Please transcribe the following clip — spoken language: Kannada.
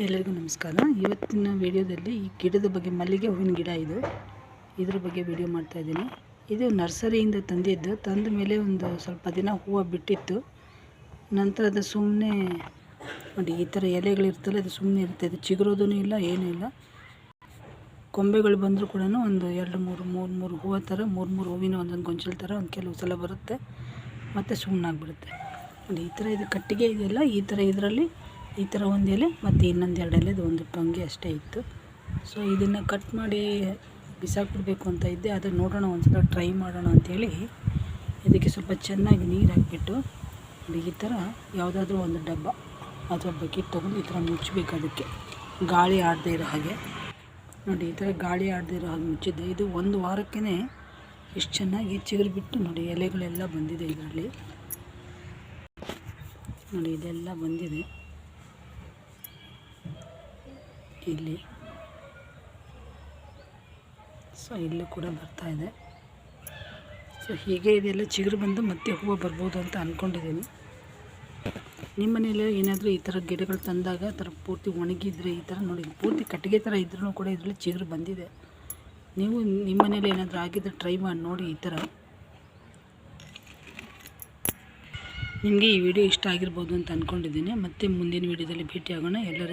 ಎಲ್ಲರಿಗೂ ನಮಸ್ಕಾರ. ಇವತ್ತಿನ ವಿಡಿಯೋದಲ್ಲಿ ಈ ಗಿಡದ ಬಗ್ಗೆ ಮಲ್ಲಿಗೆ ಹೂವಿನ ಗಿಡ ಇದು. ಇದ್ರ ಬಗ್ಗೆ ವಿಡಿಯೋ ಮಾಡ್ತಾ ಇದ್ದೀನಿ. ಇದು ನರ್ಸರಿಯಿಂದ ತಂದಿದ್ದು. ತಂದ ಮೇಲೆ ಒಂದು ಸ್ವಲ್ಪ ದಿನ ಹೂವು ಬಿಟ್ಟಿತ್ತು. ನಂತರ ಅದು ಸುಮ್ಮನೆ ನೋಡಿ, ಈ ಥರ ಎಲೆಗಳಿರ್ತಲ್ಲ ಅದು ಸುಮ್ಮನೆ ಇರುತ್ತೆ. ಅದು ಚಿಗುರೋದೂ ಇಲ್ಲ, ಏನೂ ಇಲ್ಲ. ಕೊಂಬೆಗಳು ಬಂದರೂ ಕೂಡ ಒಂದು ಎರಡು ಮೂರು ಮೂರು ಮೂರು ಹೂವು ಥರ, ಮೂರು ಮೂರು ಹೂವಿನ ಒಂದೊಂದು ಗೊಂಚಲು ಥರ ಒಂದು ಕೆಲವು ಸಲ ಬರುತ್ತೆ. ಮತ್ತು ಸುಮ್ಮನಾಗ್ಬಿಡುತ್ತೆ ನೋಡಿ, ಈ ಥರ ಇದು ಕಟ್ಟಿಗೆ ಇದೆಯಲ್ಲ, ಈ ಥರ ಇದರಲ್ಲಿ ಈ ಥರ ಒಂದು ಎಲೆ ಮತ್ತು ಇನ್ನೊಂದು ಎರಡು ಎಲೆದು ಒಂದು ಟೊಂಗೆ ಅಷ್ಟೇ ಇತ್ತು. ಸೊ ಇದನ್ನು ಕಟ್ ಮಾಡಿ ಬಿಸಾಕ್ಬಿಡ್ಬೇಕು ಅಂತ ಇದ್ದೆ. ಆದರೆ ನೋಡೋಣ ಒಂದು ಸಲ ಟ್ರೈ ಮಾಡೋಣ ಅಂಥೇಳಿ ಇದಕ್ಕೆ ಸ್ವಲ್ಪ ಚೆನ್ನಾಗಿ ನೀರು ಹಾಕಿಬಿಟ್ಟು ಈ ಥರ ಯಾವುದಾದ್ರೂ ಒಂದು ಡಬ್ಬ ಅಥವಾ ಬಕೆಟ್ ತೊಗೊಂಡು ಈ ಥರ ಮುಚ್ಚಬೇಕು ಅದಕ್ಕೆ. ಗಾಳಿ ಆಡದೇ ಇರೋ ಹಾಗೆ. ನೋಡಿ, ಈ ಥರ ಗಾಳಿ ಆಡದೇ ಇರೋ ಹಾಗೆ ಮುಚ್ಚಿದ್ದೆ. ಇದು ಒಂದು ವಾರಕ್ಕೇ ಎಷ್ಟು ಚೆನ್ನಾಗಿ ಚಿಗುರು ಬಿಟ್ಟು ನೋಡಿ, ಎಲೆಗಳೆಲ್ಲ ಬಂದಿದೆ ಇದರಲ್ಲಿ. ನೋಡಿ, ಇದೆಲ್ಲ ಬಂದಿದೆ. ಇಲ್ಲಿ. ಸೊ ಇಲ್ಲೂ ಕೂಡ ಬರ್ತಾ ಇದೆ. ಸೊ ಹೀಗೆ ಇದೆಲ್ಲ ಚಿಗುರು ಬಂದು ಮತ್ತೆ ಹೂವು ಬರ್ಬೋದು ಅಂತ ಅಂದ್ಕೊಂಡಿದ್ದೀನಿ ನಿಮ್ಮ ಮನೇಲಿ ಏನಾದರೂ ಈ ಥರ ಗಿಡಗಳು ತಂದಾಗ, ಆ ಥರ ಪೂರ್ತಿ ಒಣಗಿದ್ರೆ, ಈ ಥರ ನೋಡಿ, ಪೂರ್ತಿ ಕಟ್ಟಿಗೆ ಥರ ಇದ್ರೂ ಕೂಡ ಇದರಲ್ಲಿ ಚಿಗುರು ಬಂದಿದೆ. ನೀವು ನಿಮ್ಮ ಮನೇಲಿ ಏನಾದರೂ ಆಗಿದ್ರೆ ಟ್ರೈ ಮಾಡಿ ನೋಡಿ ಈ ಥರ. ನಿಮಗೆ ಈ ವಿಡಿಯೋ ಇಷ್ಟ ಆಗಿರ್ಬೋದು ಅಂತ ಅಂದ್ಕೊಂಡಿದ್ದೀನಿ ಮತ್ತೆ ಮುಂದಿನ ವಿಡಿಯೋದಲ್ಲಿ ಭೇಟಿಯಾಗೋಣ. ಎಲ್ಲರ